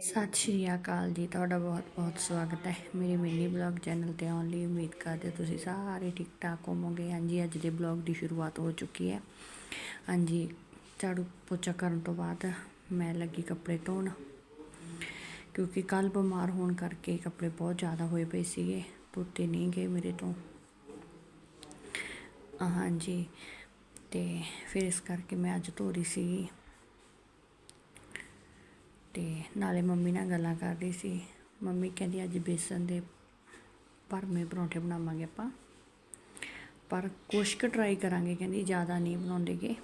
ਸਤਿ ਸ਼੍ਰੀ ਅਕਾਲ ਜੀ, ਤੁਹਾਡਾ ਬਹੁਤ-ਬਹੁਤ ਸਵਾਗਤ ਹੈ ਮੇਰੇ ਮਿੰਨੀ ਬਲੌਗ ਚੈਨਲ ਤੇ ਆਉਣ ਲਈ ਉਮੀਦ ਕਰਦੇ ਤੁਸੀਂ ਸਾਰੇ ਠੀਕ ਠਾਕ ਹੋਵੋਗੇ। ਹਾਂਜੀ, ਅੱਜ ਦੇ ਬਲੌਗ ਦੀ ਸ਼ੁਰੂਆਤ ਹੋ ਚੁੱਕੀ ਹੈ। ਹਾਂਜੀ, ਝਾੜੂ ਪੋਚਾ ਕਰਨ ਤੋਂ ਬਾਅਦ ਮੈਂ ਲੱਗੀ ਕੱਪੜੇ ਧੋਣ, ਕਿਉਂਕਿ ਕੱਲ ਬਿਮਾਰ ਹੋਣ ਕਰਕੇ ਕੱਪੜੇ ਬਹੁਤ ਜ਼ਿਆਦਾ ਹੋਏ ਪਏ ਸੀਗੇ, ਧੋਤੇ ਨਹੀਂ ਗਏ ਮੇਰੇ ਤੋਂ। ਹਾਂਜੀ, ਤੇ ਫਿਰ ਇਸ ਕਰਕੇ ਮੈਂ ਅੱਜ ਧੋ ਰਹੀ ਸੀ ਅਤੇ ਨਾਲੇ ਮੰਮੀ ਨਾਲ ਗੱਲਾਂ ਕਰ ਰਹੀ ਸੀ। ਮੰਮੀ ਕਹਿੰਦੀ ਅੱਜ ਬੇਸਨ ਦੇ ਭਰਵੇਂ ਪਰੌਂਠੇ ਬਣਾਵਾਂਗੇ ਆਪਾਂ। ਪਰ ਕੁਛ ਕੁ ਟਰਾਈ ਕਰਾਂਗੇ, ਕਹਿੰਦੀ ਜ਼ਿਆਦਾ ਨਹੀਂ ਬਣਾਉਂਦੇਗੇ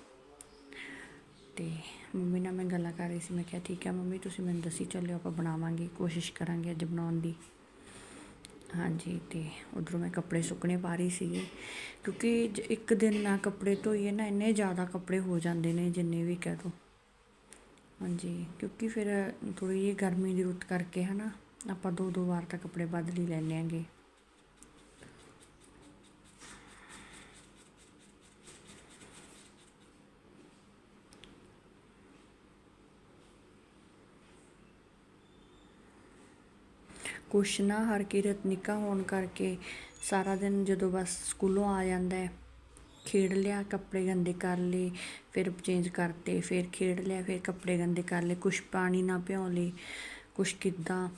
ਤੇ ਮੰਮੀ ਨਾਲ ਮੈਂ ਗੱਲਾਂ ਕਰ ਰਹੀ ਸੀ, ਮੈਂ ਕਿਹਾ ਠੀਕ ਹੈ ਮੰਮੀ, ਤੁਸੀਂ ਮੈਨੂੰ ਦੱਸੀ ਚੱਲਿਓ, ਆਪਾਂ ਬਣਾਵਾਂਗੇ, ਕੋਸ਼ਿਸ਼ ਕਰਾਂਗੇ ਅੱਜ ਬਣਾਉਣ ਦੀ। ਹਾਂਜੀ, ਤੇ ਉਧਰੋਂ ਮੈਂ ਕੱਪੜੇ ਸੁੱਕਣੇ ਪਾ ਰਹੀ ਸੀਗੀ, ਕਿਉਂਕਿ ਜ- ਇੱਕ ਦਿਨ ਨਾ ਕੱਪੜੇ ਧੋਈਏ ਨਾ, ਇੰਨੇ ਜ਼ਿਆਦਾ ਕੱਪੜੇ ਹੋ ਜਾਂਦੇ ਨੇ, ਜਿੰਨੇ ਵੀ ਕਹਿ ਦੋ। ਹਾਂਜੀ, ਕਿਉਂਕਿ ਫਿਰ ਥੋੜ੍ਹੀ ਜਿਹੀ ਗਰਮੀ ਦੀ ਰੁੱਤ ਕਰਕੇ ਹਨਾ, ਆਪਾਂ ਦੋ ਦੋ ਵਾਰ ਤਾਂ ਕੱਪੜੇ ਬਦਲ ਹੀ ਲੈਂਦੇ ਆਂਗੇ। ਕੁਛ ਨਾ ਹਰਕਿਰਤ ਨਿੱਕਾ ਹੋਣ ਕਰਕੇ ਸਾਰਾ ਦਿਨ ਜਦੋਂ ਬਸ ਸਕੂਲੋਂ ਆ ਜਾਂਦਾ ਹੈ ਖੇਡ ਲਿਆ, ਕੱਪੜੇ ਗੰਦੇ ਕਰ ਲਏ, ਫਿਰ ਚੇਂਜ ਕਰਤੇ, ਫਿਰ ਖੇਡ ਲਿਆ, ਫਿਰ ਕੱਪੜੇ ਗੰਦੇ ਕਰ ਲਏ, ਕੁਛ ਪਾਣੀ ਨਾ ਭਿਉਂ ਲਏ, ਕੁਛ ਕਿੱਦਾਂ,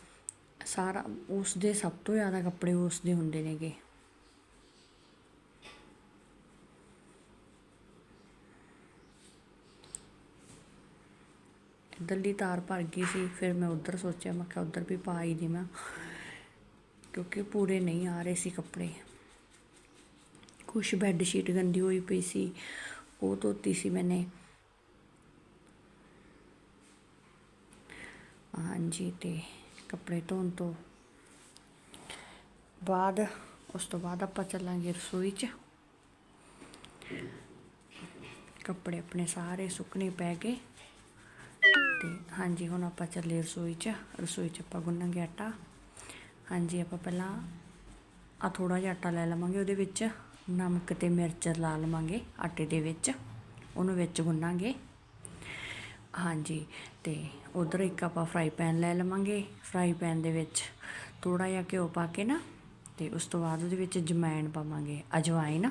ਸਾਰਾ ਉਸ ਦੇ ਸਭ ਤੋਂ ਜ਼ਿਆਦਾ ਕੱਪੜੇ ਉਸ ਦੇ ਹੁੰਦੇ ਨੇਗੇ। ਇੱਧਰਲੀ ਤਾਰ ਭਰ ਗਈ ਸੀ, ਫਿਰ ਮੈਂ ਉੱਧਰ ਸੋਚਿਆ, ਮੈਂ ਕਿਹਾ ਉੱਧਰ ਵੀ ਪਾ ਹੀ ਦੇਵਾਂ, ਕਿਉਂਕਿ ਪੂਰੇ ਨਹੀਂ ਆ ਰਹੇ ਸੀ ਕੱਪੜੇ। ਕੁਛ ਬੈੱਡ ਸ਼ੀਟ ਗੰਦੀ ਹੋਈ ਪਈ ਸੀ, ਉਹ ਧੋਤੀ ਸੀ ਮੈਨੇ। ਹਾਂਜੀ ਤੇ ਕੱਪੜੇ ਧੋਣ ਤੋਂ ਬਾਅਦ, ਉਸ ਤੋਂ ਬਾਅਦ ਆਪਾਂ ਚੱਲਾਂਗੇ ਰਸੋਈ 'ਚ। ਕੱਪੜੇ ਆਪਣੇ ਸਾਰੇ ਸੁੱਕਣੇ ਪੈ ਗਏ। ਤੇ ਹਾਂਜੀ, ਹੁਣ ਆਪਾਂ ਚੱਲੇ ਰਸੋਈ 'ਚ। ਰਸੋਈ 'ਚ ਆਪਾਂ ਗੁੰਨਾਂਗੇ ਆਟਾ। ਹਾਂਜੀ, ਆਪਾਂ ਪਹਿਲਾਂ ਆ ਥੋੜਾ ਜਿਹਾ ਆਟਾ ਲੈ ਲਵਾਂਗੇ ਉਹਦੇ ਵਿੱਚ। ਨਮਕ ਤੇ ਮਿਰਚ ਲਾ ਲਵਾਂਗੇ ਆਟੇ ਦੇ ਵਿੱਚ, ਉਹਨੂੰ ਵਿੱਚ ਗੁੰਨਾਂਗੇ। ਹਾਂਜੀ, ਤੇ ਉਧਰ ਇੱਕ ਆਪਾਂ ਫਰਾਈ ਪੈਨ ਲੈ ਲਵਾਂਗੇ। ਫਰਾਈ ਪੈਨ ਦੇ ਵਿੱਚ ਥੋੜਾ ਜਿਹਾ ਘਿਓ ਪਾ ਕੇ ਨਾ, ਤੇ ਉਸ ਤੋਂ ਬਾਅਦ ਉਹਦੇ ਵਿੱਚ ਜਮੈਣ ਪਾਵਾਂਗੇ ਅਜਵਾਇਨ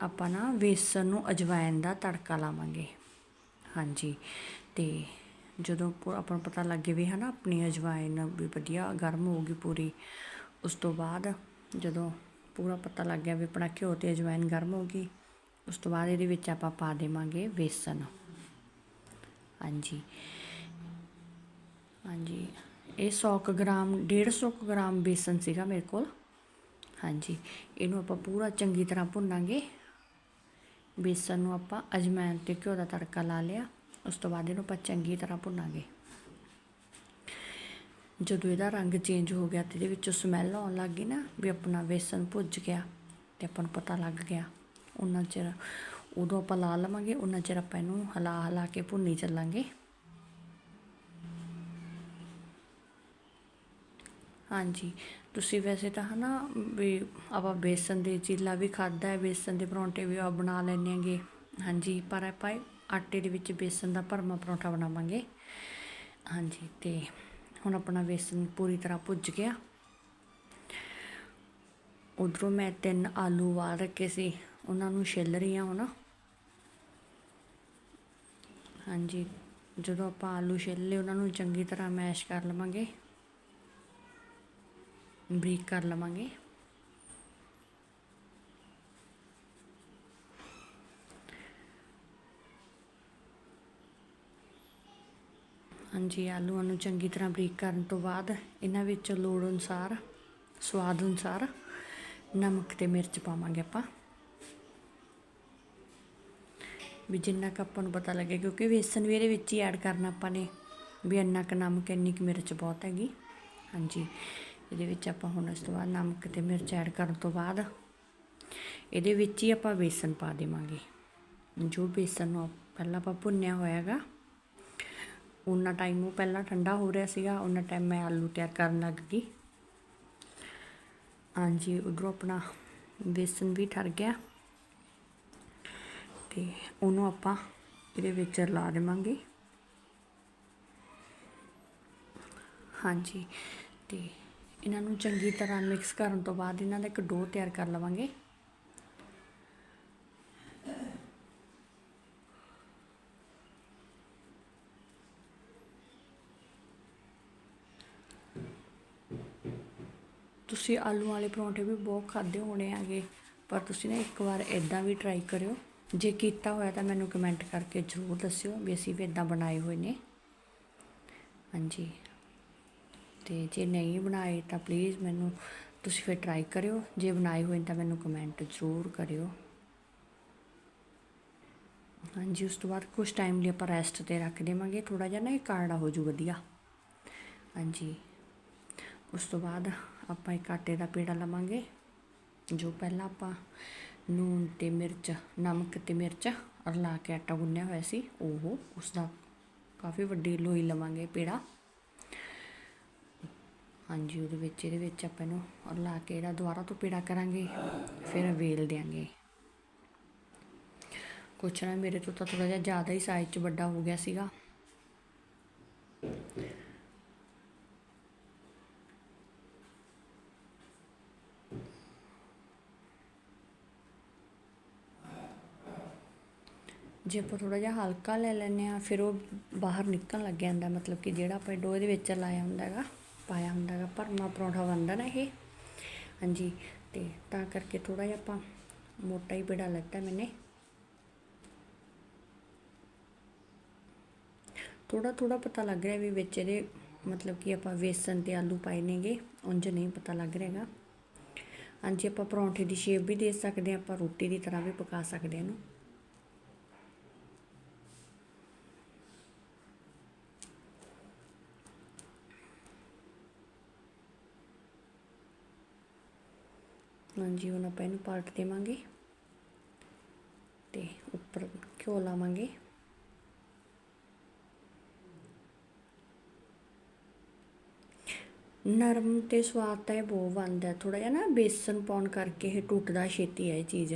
ਆਪਾਂ ਨਾ ਵੇਸਣ ਨੂੰ ਅਜਵਾਇਨ ਦਾ ਤੜਕਾ ਲਾਵਾਂਗੇ। ਹਾਂਜੀ, ਤੇ ਜਦੋਂ ਪੂ- ਆਪਾਂ ਨੂੰ ਪਤਾ ਲੱਗੇ ਵੀ ਹਨਾ, ਆਪਣੀ ਅਜਵਾਇਨ ਵੀ ਵਧੀਆ ਗਰਮ ਹੋਊਗੀ ਪੂਰੀ ਉਸ ਤੋਂ ਬਾਅਦ ਜਦੋਂ ਪੂਰਾ ਪਤਾ ਲੱਗ ਗਿਆ ਵੀ ਆਪਣਾ ਘਿਓ ਤੇ ਅਜਵਾਇਨ ਗਰਮ ਹੋ ਗਈ, ਉਸ ਤੋਂ ਬਾਅਦ ਇਹਦੇ ਵਿੱਚ ਆਪਾਂ ਪਾ ਦੇਵਾਂਗੇ ਵੇਸਣ। ਹਾਂਜੀ। ਹਾਂਜੀ। ਇਹ 100 ਕੁ ਗ੍ਰਾਮ 150 ਕੁ ਗ੍ਰਾਮ ਬੇਸਨ ਸੀਗਾ ਮੇਰੇ ਕੋਲ। ਹਾਂਜੀ। ਇਹਨੂੰ ਆਪਾਂ ਪੂਰਾ ਚੰਗੀ ਤਰ੍ਹਾਂ ਭੁੰਨਾਂਗੇ। ਬੇਸਨ ਨੂੰ ਆਪਾਂ ਅਜਵਾਇਨ ਤੇ ਘਿਓ ਦਾ ਤੜਕਾ ਲਾ ਲਿਆ। ਉਸ ਤੋਂ ਬਾਅਦ ਇਹਨੂੰ ਆਪਾਂ ਚੰਗੀ ਤਰ੍ਹਾਂ ਭੁੰਨਾਂਗੇ। ਜਦੋਂ ਇਹਦਾ ਰੰਗ ਚੇਂਜ ਹੋ ਗਿਆ ਤੇ ਇਹਦੇ ਵਿੱਚੋਂ ਸਮੈਲ ਆਉਣ ਲੱਗ ਗਈ ਨਾ ਵੀ ਆਪਣਾ ਬੇਸਨ ਭੁੱਜ ਗਿਆ ਤੇ ਆਪਾਂ ਨੂੰ ਪਤਾ ਲੱਗ ਗਿਆ। ਉਹਨਾਂ ਚਿਰ ਉਦੋਂ ਆਪਾਂ ਲਾ ਲਵਾਂਗੇ ਉਹਨਾਂ ਚਿਰ ਆਪਾਂ ਇਹਨੂੰ ਹਿਲਾ ਹਲਾ ਕੇ ਭੁੰਨੀ ਚੱਲਾਂਗੇ। ਹਾਂਜੀ, ਤੁਸੀਂ ਵੈਸੇ ਤਾਂ ਹਨਾ ਵੀ ਆਪਾਂ ਬੇਸਨ ਦੇ ਚੀਲਾ ਵੀ ਖਾਦਾ ਹੈ, ਬੇਸਨ ਦੇ ਪਰੌਂਠੇ ਵੀ ਆ ਬਣਾ ਲੈਂਦੇ ਆਂਗੇ ਹਾਂਜੀ, ਪਰ ਆਪਾਂ ਆਟੇ ਦੇ ਵਿੱਚ ਬੇਸਨ ਦਾ ਭਰਮਾ ਪਰੌਂਠਾ ਬਣਾਵਾਂਗੇ। ਹਾਂਜੀ, ਤੇ ਹੁਣ ਆਪਣਾ ਬੇਸਨ ਪੂਰੀ ਤਰ੍ਹਾਂ ਭੁੱਜ ਗਿਆ। ਉਧਰੋਂ ਮੈਂ ਤਿੰਨ ਆਲੂ ਵਾਲ ਰੱਖੇ ਸੀ, ਉਹਨਾਂ ਨੂੰ ਛਿੱਲ ਰਹੀ ਹਾਂ ਹੁਣ। ਹਾਂਜੀ, ਜਦੋਂ ਆਪਾਂ ਆਲੂ ਛਿੱਲ ਲਏ, ਉਹਨਾਂ ਨੂੰ ਚੰਗੀ ਤਰ੍ਹਾਂ ਮੈਸ਼ ਕਰ ਲਵਾਂਗੇ, ਬਰੀਕ ਕਰ ਲਵਾਂਗੇ। ਹਾਂਜੀ, ਆਲੂਆਂ ਨੂੰ ਚੰਗੀ ਤਰ੍ਹਾਂ ਬਰੀਕ ਕਰਨ ਤੋਂ ਬਾਅਦ ਇਹਨਾਂ ਵਿੱਚ ਲੋੜ ਅਨੁਸਾਰ, ਸਵਾਦ ਅਨੁਸਾਰ ਨਮਕ ਤੇ ਮਿਰਚ ਪਾਵਾਂਗੇ ਆਪਾਂ। ਵੀ ਜਿੰਨਾ ਕੁ ਆਪਾਂ ਨੂੰ ਪਤਾ ਲੱਗੇ, ਕਿਉਂਕਿ ਵੇਸਣ ਵੀ ਇਹਦੇ ਵਿੱਚ ਹੀ ਐਡ ਕਰਨਾ ਆਪਾਂ ਨੇ, ਵੀ ਇੰਨਾ ਕੁ ਨਮਕ, ਇੰਨੀ ਕੁ ਮਿਰਚ ਬਹੁਤ ਹੈਗੀ। ਹਾਂਜੀ, ਇਹਦੇ ਵਿੱਚ ਆਪਾਂ ਹੁਣ ਇਸ ਤੋਂ ਬਾਅਦ ਨਮਕ ਤੇ ਮਿਰਚ ਐਡ ਕਰਨ ਤੋਂ ਬਾਅਦ ਇਹਦੇ ਵਿੱਚ ਹੀ ਆਪਾਂ ਵੇਸਣ ਪਾ ਦੇਵਾਂਗੇ। ਜੋ ਬੇਸਨ ਨੂੰ ਪਹਿਲਾਂ ਆਪਾਂ ਭੁੰਨਿਆ ਹੋਇਆ ਹੈਗਾ ਉਹਨਾਂ ਟਾਈਮ ਉਹ ਪਹਿਲਾਂ ਠੰਡਾ ਹੋ ਰਿਹਾ ਸੀਗਾ ਉਹਨਾਂ ਟਾਈਮ ਮੈਂ ਆਲੂ ਤਿਆਰ ਕਰਨ ਲੱਗ ਗਈ। ਹਾਂਜੀ, ਉਧਰੋਂ ਆਪਣਾ ਬੇਸਨ ਵੀ ਠਰ ਗਿਆ। ਤੇ ਉਹਨੂੰ ਆਪਾਂ ਇਹਦੇ ਵਿੱਚ ਲਾ ਦੇਵਾਂਗੇ। ਹਾਂਜੀ, ਤੇ ਇਹਨਾਂ ਨੂੰ ਚੰਗੀ ਤਰ੍ਹਾਂ ਮਿਕਸ ਕਰਨ ਤੋਂ ਬਾਅਦ ਇਹਨਾਂ ਦਾ ਇੱਕ ਡੋ ਤਿਆਰ ਕਰ ਲਵਾਂਗੇ। ਤੁਸੀਂ ਆਲੂ ਵਾਲੇ ਪਰੌਂਠੇ ਵੀ ਬਹੁਤ ਖਾਦੇ ਹੋਣੇ ਹੈਗੇ, ਪਰ ਤੁਸੀਂ ਨਾ ਇੱਕ ਵਾਰ ਇਦਾਂ ਵੀ ਟਰਾਈ ਕਰਿਓ। ਜੇ ਕੀਤਾ ਹੋਇਆ ਤਾਂ ਮੈਨੂੰ ਕਮੈਂਟ ਕਰਕੇ ਜ਼ਰੂਰ ਦੱਸਿਓ ਵੀ ਅਸੀਂ ਵੀ ਇਦਾਂ ਬਣਾਏ ਹੋਏ ਨੇ। ਹਾਂਜੀ। ਤੇ ਜੇ ਨਹੀਂ ਬਣਾਏ ਤਾਂ ਪਲੀਜ਼ ਮੈਨੂੰ ਤੁਸੀਂ ਫਿਰ ਟਰਾਈ ਕਰਿਓ। ਜੇ ਬਣਾਏ ਹੋਏ ਤਾਂ ਮੈਨੂੰ ਕਮੈਂਟ ਜ਼ਰੂਰ ਕਰਿਓ। ਹਾਂਜੀ, ਉਸ ਤੋਂ ਬਾਅਦ ਕੁਝ ਟਾਈਮ ਲਈ ਆਪਾਂ ਰੈਸਟ ਤੇ ਰੱਖ ਦੇਵਾਂਗੇ। ਥੋੜਾ ਜਿਹਾ ਨਾ ਇਹ ਕਾੜਾ ਹੋ ਜੂ ਵਧੀਆ। ਹਾਂਜੀ। ਉਸ ਤੋਂ ਬਾਅਦ ਆਪਾਂ ਇੱਕ ਆਟੇ ਦਾ ਪੇੜਾ ਲਵਾਂਗੇ, ਜੋ ਪਹਿਲਾਂ ਆਪਾਂ ਨੂਨ ਤੇ ਮਿਰਚ, ਨਮਕ ਤੇ ਮਿਰਚ ਰਲਾ ਕੇ ਆਟਾ ਗੁੰਨਿਆ ਹੋਇਆ ਸੀ, ਉਹ ਉਸ ਦਾ ਕਾਫੀ ਵੱਡੀ ਲੋਈ ਲਵਾਂਗੇ ਪੇੜਾ। ਹਾਂਜੀ, ਉਹਦੇ ਵਿੱਚ, ਇਹਦੇ ਵਿੱਚ ਆਪਾਂ ਇਹਨੂੰ ਰਲਾ ਕੇ ਇਹਦਾ ਦੁਬਾਰਾ ਤੋਂ ਪੇੜਾ ਕਰਾਂਗੇ, ਫਿਰ ਵੇਲ ਦਿਆਂਗੇ। ਕੁਛ ਨਾ, ਮੇਰੇ ਤੋਂ ਤਾਂ ਥੋੜਾ ਜਿਹਾ ਜ਼ਿਆਦਾ ਹੀ ਸਾਈਜ਼ 'ਚ ਵੱਡਾ ਹੋ ਗਿਆ ਸੀਗਾ। ਜੇ ਆਪਾਂ ਥੋੜ੍ਹਾ ਜਿਹਾ ਹਲਕਾ ਲੈ ਲੈਂਦੇ ਹਾਂ, ਫਿਰ ਉਹ ਬਾਹਰ ਨਿਕਲਣ ਲੱਗ ਜਾਂਦਾ। ਮਤਲਬ ਕਿ ਜਿਹੜਾ ਆਪਾਂ ਡੋ ਦੇ ਵਿੱਚ ਲਾਇਆ ਹੁੰਦਾ ਹੈਗਾ, ਪਾਇਆ ਹੁੰਦਾ ਹੈਗਾ, ਭਰਮਾ ਪਰੌਂਠਾ ਬਣਦਾ ਨਾ ਇਹ। ਹਾਂਜੀ, ਤੇ ਤਾਂ ਕਰਕੇ ਥੋੜ੍ਹਾ ਜਿਹਾ ਆਪਾਂ ਮੋਟਾ ਹੀ ਪੇੜਾ ਲੱਤਾ ਮੈਨੇ। ਥੋੜਾ ਥੋੜਾ ਪਤਾ ਲੱਗ ਰਿਹਾ ਵੀ ਵਿੱਚ ਇਹਦੇ ਮਤਲਬ ਕਿ ਆਪਾਂ ਵੇਸਣ ਤੇ ਆਲੂ ਪਾਏ ਨੇਗੇ, ਉਂਝ ਨਹੀਂ ਪਤਾ ਲੱਗ ਰਿਹਾਗਾ ਹਾਂਜੀ, ਆਪਾਂ ਪਰੌਂਠੇ ਦੀ ਸ਼ੇਪ ਵੀ ਦੇ ਸਕਦੇ ਹਾਂ, ਆਪਾਂ ਰੋਟੀ ਦੀ ਤਰ੍ਹਾਂ ਵੀ ਪਕਾ ਸਕਦੇ ਹਾਂ ਇਹਨੂੰ। ਹਾਂਜੀ, ਹੁਣ ਆਪਾਂ ਇਹਨੂੰ ਪਲਟ ਦੇਵਾਂਗੇ ਤੇ ਉੱਪਰ ਘਿਓ ਲਾਵਾਂਗੇ। ਨਰਮ ਤੇ ਸਵਾਦ ਤਾਂ ਇਹ ਬਹੁਤ ਬਣਦਾ ਥੋੜਾ ਜਿਹਾ ਨਾ ਬੇਸਨ ਪਾਉਣ ਕਰਕੇ ਇਹ ਟੁੱਟਦਾ ਛੇਤੀ ਹੈ ਇਹ ਚੀਜ਼।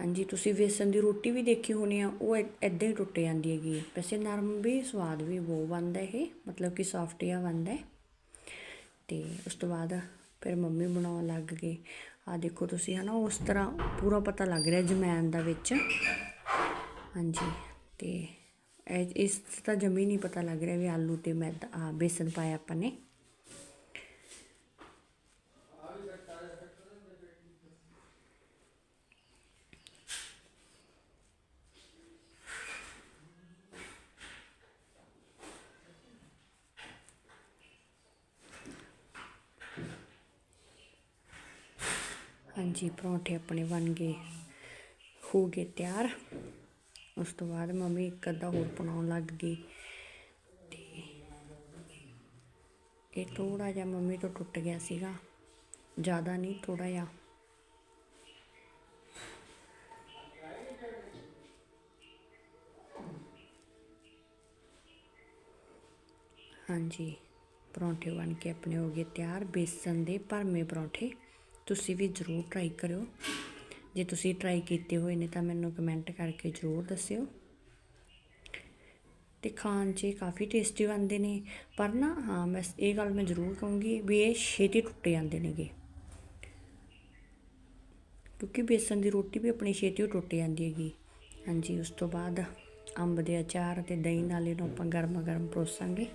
ਹਾਂਜੀ, ਤੁਸੀਂ ਬੇਸਨ ਦੀ ਰੋਟੀ ਵੀ ਦੇਖੀ ਹੋਣੀ ਆ, ਉਹ ਐਦਾਂ ਹੀ ਟੁੱਟ ਜਾਂਦੀ ਹੈਗੀ ਵੈਸੇ ਨਰਮ ਵੀ, ਸਵਾਦ ਵੀ ਬਹੁਤ ਬਣਦਾ ਇਹ, ਮਤਲਬ ਕਿ ਸੌਫਟ ਜਿਹਾ ਬਣਦਾ ਹੈ ਤੇ ਉਸ ਤੋਂ ਬਾਅਦ ਫਿਰ ਮੰਮੀ ਬਣਾਉਣ ਲੱਗ ਗਏ। ਆ ਦੇਖੋ ਤੁਸੀਂ ਹਨਾ, ਉਸ ਤਰ੍ਹਾਂ ਪੂਰਾ ਪਤਾ ਲੱਗ ਰਿਹਾ ਜਮੈਨ ਦਾ ਵਿੱਚ। ਹਾਂਜੀ, ਤੇ ਇਸ ਤਾਂ ਜਮੀ ਨਹੀਂ ਪਤਾ ਲੱਗ ਰਿਹਾ ਵੀ ਆਲੂ ਤੇ ਮੈਦਾ ਆ ਬੇਸਨ ਪਾਇਆ ਆਪਾਂ ਨੇ। ਹਾਂਜੀ, ਪਰੌਂਠੇ ਆਪਣੇ ਬਣ ਗਏ, ਹੋ ਗਏ ਤਿਆਰ। ਉਸ ਤੋਂ ਬਾਅਦ ਮੰਮੀ ਇੱਕ ਅੱਧਾ ਹੋਰ ਬਣਾਉਣ ਲੱਗ ਗਈ ਤੇ ਇਹ ਥੋੜਾ ਜਿਹਾ ਮੰਮੀ ਤੋਂ ਟੁੱਟ ਗਿਆ ਸੀਗਾ, ਜ਼ਿਆਦਾ ਨਹੀਂ ਥੋੜਾ ਜਿਹਾ। ਹਾਂਜੀ, ਪਰੌਂਠੇ ਬਣ ਕੇ ਆਪਣੇ ਹੋ ਗਏ ਤਿਆਰ, ਬੇਸਨ ਦੇ ਭਰਮੇ ਪਰੌਂਠੇ। ਤੁਸੀਂ ਵੀ ਜ਼ਰੂਰ ਟਰਾਈ ਕਰਿਓ। ਜੇ ਤੁਸੀਂ ਟਰਾਈ ਕੀਤੇ ਹੋਏ ਨੇ ਤਾਂ ਮੈਨੂੰ ਕਮੈਂਟ ਕਰਕੇ ਜ਼ਰੂਰ ਦੱਸਿਓ। ਤੇ ਖਾਣ 'ਚ ਕਾਫੀ ਟੇਸਟੀ ਬਣਦੇ ਨੇ। ਪਰ ਨਾ, ਹਾਂ, ਮੈਂ ਇਹ ਗੱਲ ਮੈਂ ਜ਼ਰੂਰ ਕਹੂੰਗੀ ਵੀ ਇਹ ਛੇਤੀ ਟੁੱਟ ਜਾਂਦੇ ਨੇਗੇ। ਕਿਉਂਕਿ ਬੇਸਣ ਦੀ ਰੋਟੀ ਵੀ ਆਪਣੀ ਛੇਤੀ ਓ ਟੁੱਟ ਜਾਂਦੀ ਹੈਗੀ। ਹਾਂਜੀ, ਉਸ ਤੋਂ ਬਾਅਦ ਅੰਬ ਦੇ ਅਚਾਰ ਤੇ ਦਹੀਂ ਨਾਲ ਇਹਨੂੰ ਆਪਾਂ ਗਰਮ ਗਰਮ ਪਰੋਸਾਂਗੇ।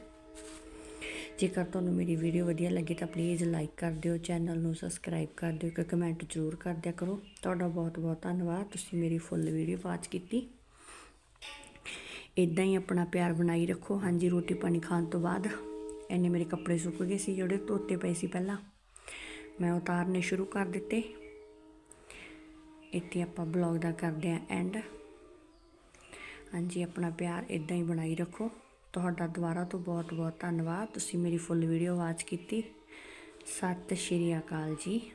ਜੇਕਰ ਤੁਹਾਨੂੰ ਮੇਰੀ ਵੀਡੀਓ ਵਧੀਆ ਲੱਗੀ ਤਾਂ ਪਲੀਜ਼ ਲਾਈਕ ਕਰ ਦਿਓ ਚੈਨਲ ਨੂੰ ਸਬਸਕ੍ਰਾਈਬ ਕਰ ਦਿਓ, ਇੱਕ ਕਮੈਂਟ ਜ਼ਰੂਰ ਕਰ ਦਿਆ ਕਰੋ। ਤੁਹਾਡਾ ਬਹੁਤ ਬਹੁਤ ਧੰਨਵਾਦ, ਤੁਸੀਂ ਮੇਰੀ ਫੁੱਲ ਵੀਡੀਓ ਵਾਚ ਕੀਤੀ। ਇਦਾਂ ਹੀ ਆਪਣਾ ਪਿਆਰ ਬਣਾਈ ਰੱਖੋ। ਹਾਂਜੀ, ਰੋਟੀ ਪਾਣੀ ਖਾਣ ਤੋਂ ਬਾਅਦ ਇੰਨੇ ਮੇਰੇ ਕੱਪੜੇ ਸੁੱਕ ਗਏ ਸੀ, ਜਿਹੜੇ ਧੋਤੇ ਪਏ ਸੀ ਪਹਿਲਾਂ। ਮੈਂ ਉਤਾਰਨੇ ਸ਼ੁਰੂ ਕਰ ਦਿੱਤੇ। ਇੱਥੇ ਆਪਾਂ ਬਲੌਗ ਦਾ ਕਰਦੇ ਆਂ ਐਂਡ ਹਾਂਜੀ, ਆਪਣਾ ਪਿਆਰ ਇਦਾਂ ਹੀ ਬਣਾਈ ਰੱਖੋ। ਤੁਹਾਡਾ ਦੁਬਾਰਾ ਤੋਂ ਬਹੁਤ ਬਹੁਤ ਧੰਨਵਾਦ। ਤੁਸੀਂ ਮੇਰੀ ਫੁੱਲ ਵੀਡੀਓ ਵਾਚ ਕੀਤੀ। ਸਤਿ ਸ਼੍ਰੀ ਅਕਾਲ ਜੀ।